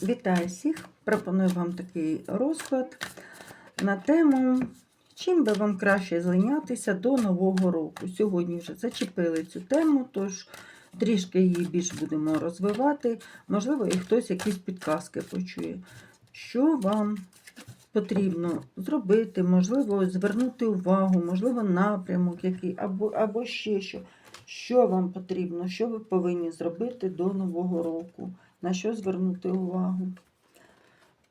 Вітаю всіх! Пропоную вам такий розклад на тему, чим би вам краще зайнятися до Нового року. Сьогодні вже зачепили цю тему, тож трішки її більш будемо розвивати. Можливо, і хтось якісь підказки почує. Що вам потрібно зробити, можливо, звернути увагу, можливо, напрямок який, або, або ще що. Що вам потрібно, що ви повинні зробити до Нового року? На що звернути увагу?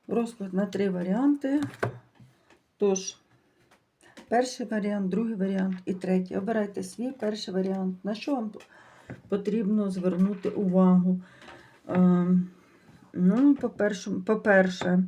Розклад на три варіанти. Тож, перший варіант, другий варіант і третій. Обирайте свій перший варіант. На що вам потрібно звернути увагу? Ем, Ну, по-перше,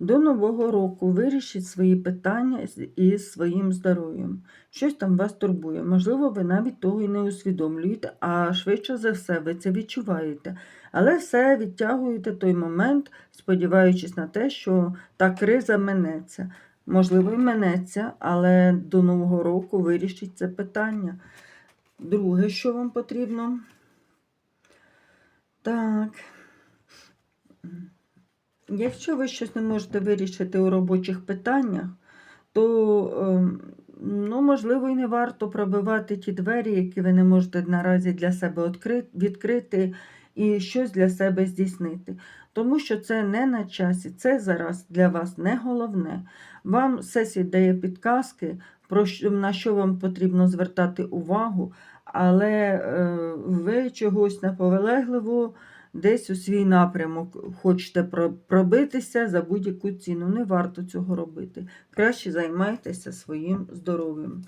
до Нового року вирішіть свої питання із своїм здоров'ям. Щось там вас турбує. Можливо, ви навіть того і не усвідомлюєте, а швидше за все, ви це відчуваєте. Але все відтягуєте той момент, сподіваючись на те, що та криза минеться. Можливо, і минеться, але до Нового року вирішіть це питання. Друге, що вам потрібно? Так. Якщо ви щось не можете вирішити у робочих питаннях, то, ем, ну, можливо, і не варто пробивати ті двері, які ви не можете наразі для себе відкрити і щось для себе здійснити. Тому що це не на часі, це зараз для вас не головне. Вам сесія дає підказки, про що, на що вам потрібно звертати увагу, але е, ви чогось наполегливо десь у свій напрямок хочете пробитися за будь-яку ціну. Не варто цього робити. Краще займайтеся своїм здоров'ям.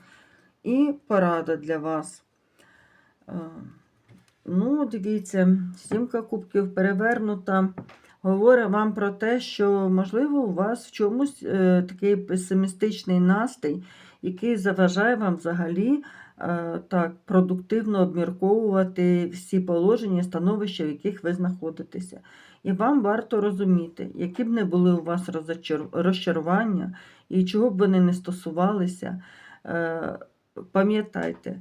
І порада для вас. Ну, дивіться, сімка кубків перевернута. Говорить вам про те, що, можливо, у вас в чомусь е, такий песимістичний настрій, який заважає вам взагалі е, так, продуктивно обмірковувати всі положення, становища, в яких ви знаходитеся. І вам варто розуміти, які б не були у вас розчарування і чого б вони не стосувалися, е, пам'ятайте,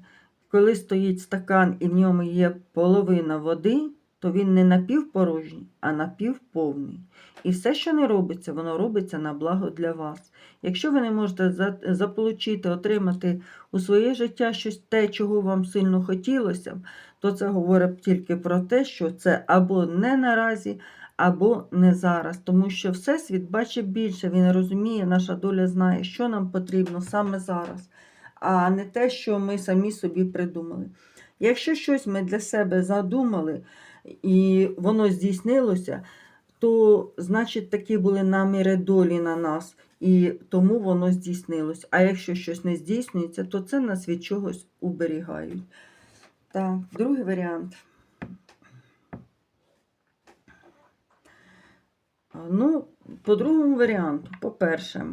коли стоїть стакан і в ньому є половина води, то він не напівпорожній, а напівповний. І все, що не робиться, воно робиться на благо для вас. Якщо ви не можете заполучити, отримати у своє життя щось те, чого вам сильно хотілося, то це говорить тільки про те, що це або не наразі, або не зараз. Тому що Всесвіт бачить більше, він розуміє, наша доля знає, що нам потрібно саме зараз, а не те, що ми самі собі придумали. Якщо щось ми для себе задумали і воно здійснилося, то значить такі були наміри долі на нас, і тому воно здійснилось. А якщо щось не здійснюється, то це нас від чогось уберігають. Так, другий варіант. Ну, по другому варіанту, по-перше,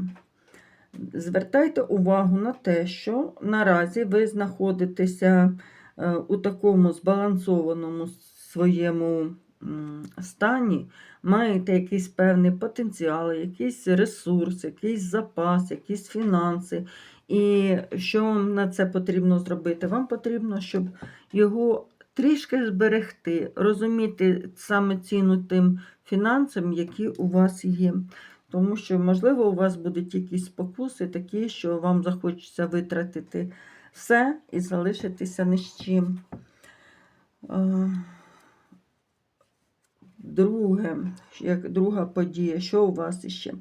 звертайте увагу на те, що наразі ви знаходитеся е, у такому збалансованому своєму стані, маєте якийсь певний потенціал, якийсь ресурс, якийсь запас, якісь фінанси. І що вам на це потрібно зробити? Вам потрібно, щоб його трішки зберегти, розуміти саме ціну тим фінансам, які у вас є. Тому що, можливо, у вас будуть якісь спокуси такі, що вам захочеться витратити все і залишитися ні з чим. Друге, як друга подія, що у вас іще?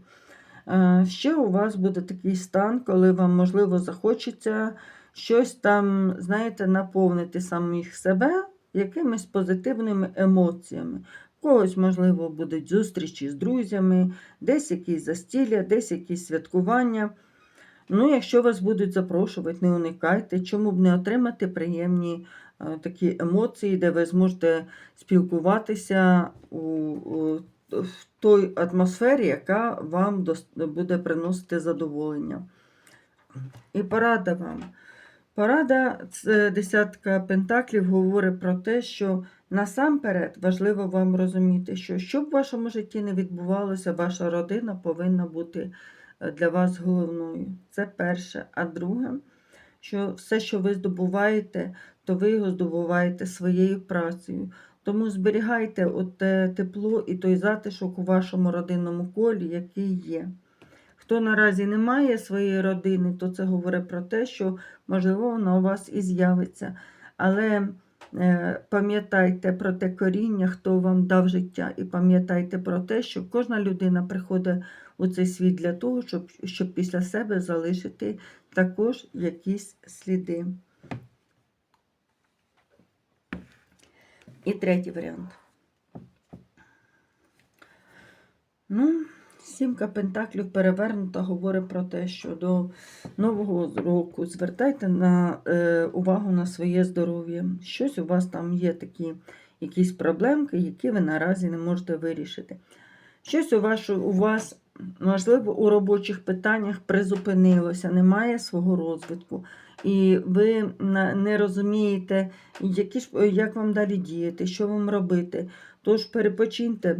Ще у вас буде такий стан, коли вам, можливо, захочеться щось там, знаєте, наповнити самих себе якимись позитивними емоціями. Когось, можливо, будуть зустрічі з друзями, десь якісь застілля, десь якісь святкування. Ну, якщо вас будуть запрошувати, не уникайте, чому б не отримати приємні е, такі емоції, де ви зможете спілкуватися у, той атмосфері, яка вам буде приносити задоволення. І порада вам. Порада десятка пентаклів говорить про те, що насамперед важливо вам розуміти, що що б в вашому житті не відбувалося, ваша родина повинна бути е, для вас головною. Це перше. А друге, що все, що ви здобуваєте, то ви його здобуваєте своєю працею. Тому зберігайте от тепло і той затишок у вашому родинному колі, який є. Хто наразі не має своєї родини, то це говорить про те, що, можливо, вона у вас і з'явиться. Але е, пам'ятайте про те коріння, хто вам дав життя, і пам'ятайте про те, що кожна людина приходить у цей світ для того, щоб, щоб після себе залишити також якісь сліди. І третій варіант. Ну, сімка пентаклів перевернута говорить про те, що до нового року звертайте на, е, увагу на своє здоров'я. Щось у вас там є такі якісь проблемки, які ви наразі не можете вирішити. Щось у, вашу, у вас, можливо, у робочих питаннях призупинилося, немає свого розвитку. І ви не розумієте, які як вам далі діяти, що вам робити. Тож перепочиньте,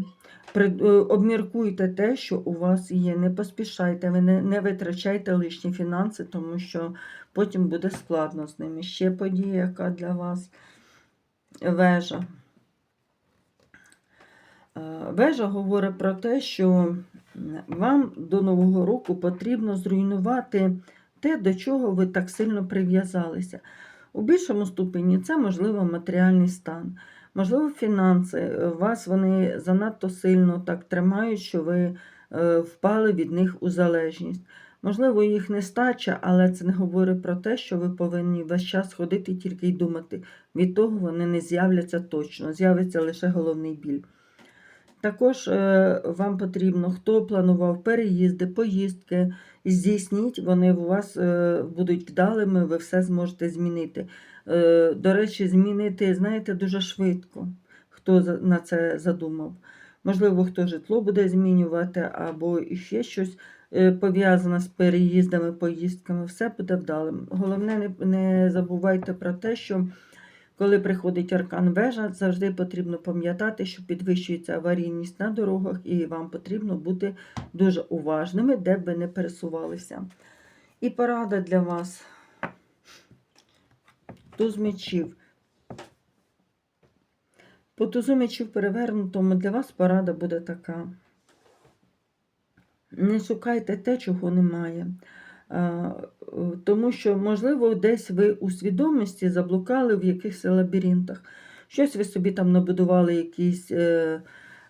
обміркуйте те, що у вас є. Не поспішайте, ви не, не витрачайте лишні фінанси, тому що потім буде складно з ними. Ще подія, яка для вас вежа. Е, Вежа говорить про те, що вам до Нового року потрібно зруйнувати те, до чого ви так сильно прив'язалися. У більшому ступені це, можливо, матеріальний стан, можливо, фінанси. Е, Вас вони занадто сильно так тримають, що ви е, впали від них у залежність. Можливо, їх нестача, але це не говорить про те, що ви повинні весь час ходити тільки й думати. Від того вони не з'являться точно, з'явиться лише головний біль. Також е, вам потрібно, хто планував переїзди, поїздки, здійсніть, вони у вас будуть вдалими, ви все зможете змінити. Е, До речі, змінити, знаєте, дуже швидко, хто на це задумав. Можливо, хто житло буде змінювати, або ще щось е, пов'язане з переїздами, поїздками, все буде вдалим. Головне, не, забувайте про те, що коли приходить аркан вежа, завжди потрібно пам'ятати, що підвищується аварійність на дорогах, і вам потрібно бути дуже уважними, де б ви не пересувалися. І порада для вас. Туз мечів. По тузу мечів перевернутому для вас порада буде така. Не шукайте те, чого немає. Е, Тому що, можливо, десь ви у свідомості заблукали в якихось лабіринтах. Щось ви собі там набудували, якісь е,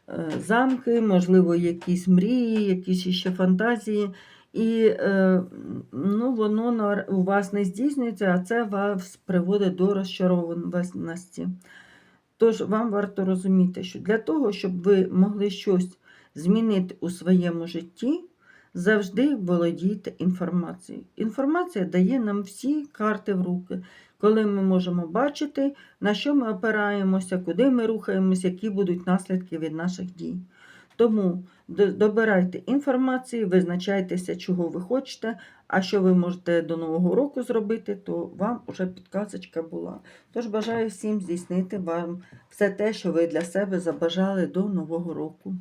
е, замки, можливо, якісь мрії, якісь ще фантазії. І е, ну, воно у вас не здійснюється, а це вас приводить до розчарованості. Тож вам варто розуміти, що для того, щоб ви могли щось змінити у своєму житті, завжди володійте інформацією. Інформація дає нам всі карти в руки, коли ми можемо бачити, на що ми опираємося, куди ми рухаємося, які будуть наслідки від наших дій. Тому добирайте інформацію, визначайтеся, чого ви хочете, а що ви можете до Нового року зробити, то вам уже підказочка була. Тож бажаю всім здійснити вам все те, що ви для себе забажали до Нового року.